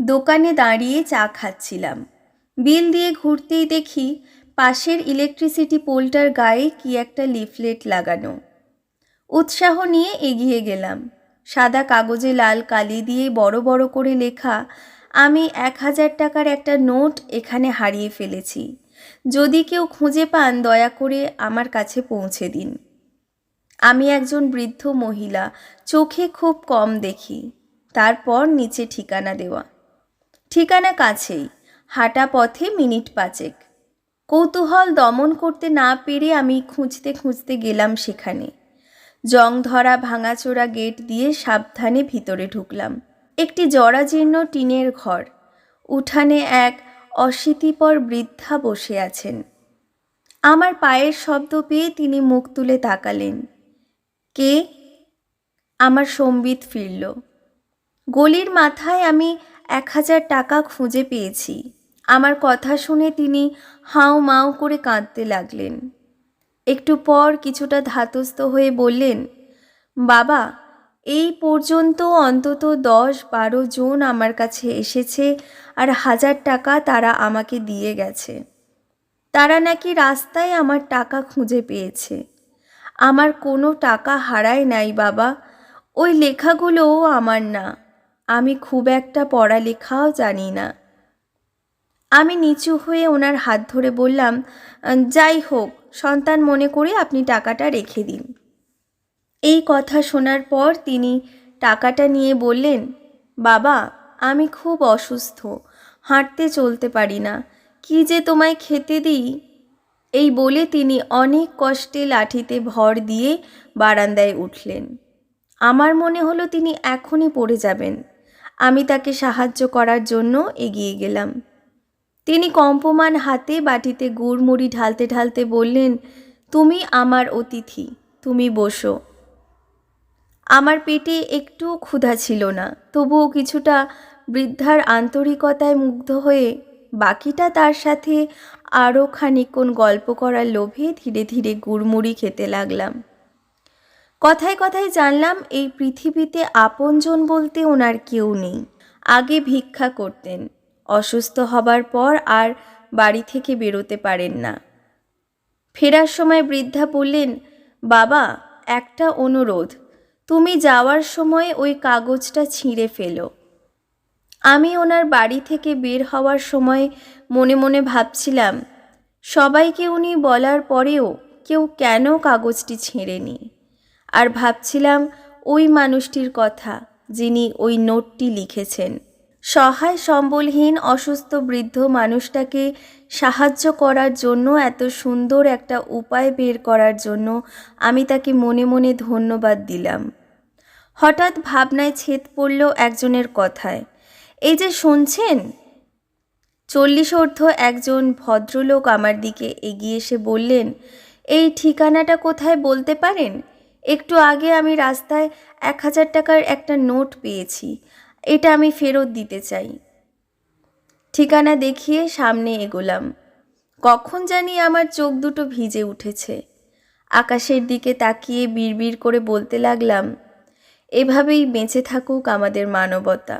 দোকানে দাঁড়িয়ে চা খাচ্ছিলাম। বিল দিয়ে ঘুরতেই দেখি পাশের ইলেকট্রিসিটি পোলটার গায়ে কি একটা লিফলেট লাগানো। উৎসাহ নিয়ে এগিয়ে গেলাম। সাদা কাগজে লাল কালি দিয়ে বড় বড় করে লেখা, আমি এক হাজার টাকার একটা নোট এখানে হারিয়ে ফেলেছি। যদি কেউ খুঁজে পান, দয়া করে আমার কাছে পৌঁছে দিন। আমি একজন বৃদ্ধ মহিলা, চোখে খুব কম দেখি। তারপর নিচে ঠিকানা দেওয়া। ঠিকানা কাছেই, হাঁটা পথে মিনিট পাঁচেক। কৌতূহল দমন করতে না পেরে আমি খুঁজতে খুঁজতে গেলাম সেখানে। জং ধরা ভাঙাচোরা গেট দিয়ে সাবধানে ভিতরে ঢুকলাম। একটি জরাজীর্ণ টিনের ঘর। উঠানে এক অশীতিপর বৃদ্ধা বসে আছেন। আমার পায়ের শব্দ পেয়ে তিনি মুখ তুলে তাকালেন। কে? আমার সম্বিত ফিরল। গলির মাথায় আমি এক হাজার টাকা খুঁজে পেয়েছি। আমার কথা শুনে তিনি হাউ মাউ করে কাঁদতে লাগলেন। একটু পর কিছুটা ধাতস্থ হয়ে বললেন, বাবা, এই পর্যন্ত অন্তত দশ বারো জন আমার কাছে এসেছে আর হাজার টাকা তারা আমাকে দিয়ে গেছে। তারা নাকি রাস্তায় আমার টাকা খুঁজে পেয়েছে। আমার কোনো টাকা হারায় নাই বাবা, ওই লেখাগুলোও আমার না। আমি খুব একটা পড়ালেখাও জানি না। আমি নিচু হয়ে ওনার হাত ধরে বললাম, যাই হোক, সন্তান মনে করে আপনি টাকাটা রেখে দিন। এই কথা শোনার পর তিনি টাকাটা নিয়ে বললেন, বাবা, আমি খুব অসুস্থ, হাঁটতে চলতে পারি না, কি যে তোমায় খেতে দিই? এই বলে তিনি অনেক কষ্টে লাঠিতে ভর দিয়ে বারান্দায় উঠলেন। আমার মনে হলো তিনি এখনই পড়ে যাবেন। আমি তাকে সাহায্য করার জন্য এগিয়ে গেলাম। তিনি কম্পমান হাতে বাটিতে গুড় মুড়ি ঢালতে ঢালতে বললেন, তুমি আমার অতিথি, তুমি বসো। আমার পেটে একটুও ক্ষুধা ছিল না, তবুও কিছুটা বৃদ্ধার আন্তরিকতায় মুগ্ধ হয়ে বাকিটা তার সাথে আরও খানিকক্ষণ গল্প করার লোভে ধীরে ধীরে গুড়মুড়ি খেতে লাগলাম। কথায় কথায় জানলাম, এই পৃথিবীতে আপনজন বলতে ওনার কেউ নেই। আগে ভিক্ষা করতেন। অসুস্থ হবার পর আর বাড়ি থেকে বেরোতে পারেন না। ফেরার সময় বৃদ্ধা বললেন, বাবা, একটা অনুরোধ। তুমি যাওয়ার সময় ওই কাগজটা ছিঁড়ে ফেলো। আমি ওনার বাড়ি থেকে বের হওয়ার সময় মনে মনে ভাবছিলাম, সবাইকে উনি বলার পরেও কেউ কেন কাগজটি ছেঁড়েনি? আর ভাবছিলাম ওই মানুষটির কথা যিনি ওই নোটটি লিখেছেন। সহায় সম্বলহীন অসুস্থ বৃদ্ধ মানুষটাকে সাহায্য করার জন্য, এত সুন্দর একটা উপায় বের করার জন্য আমি তাকে মনে মনে ধন্যবাদ দিলাম। হঠাৎ ভাবনায় ছেদ পড়ল একজনের কথায়, এই যে শুনছেন? চল্লিশ অর্ধ একজন ভদ্রলোক আমার দিকে এগিয়ে এসে বললেন, এই ঠিকানাটা কোথায় বলতে পারেন? একটু আগে আমি রাস্তায় এক হাজার টাকার একটা নোট পেয়েছি। এটা আমি ফেরত দিতে চাই। ঠিকানা দেখিয়ে সামনে এগোলাম। কখন জানি আমার চোখ দুটো ভিজে উঠেছে। আকাশের দিকে তাকিয়ে বিড়বিড় করে বলতে লাগলাম, এভাবেই বেঁচে থাকুক আমাদের মানবতা।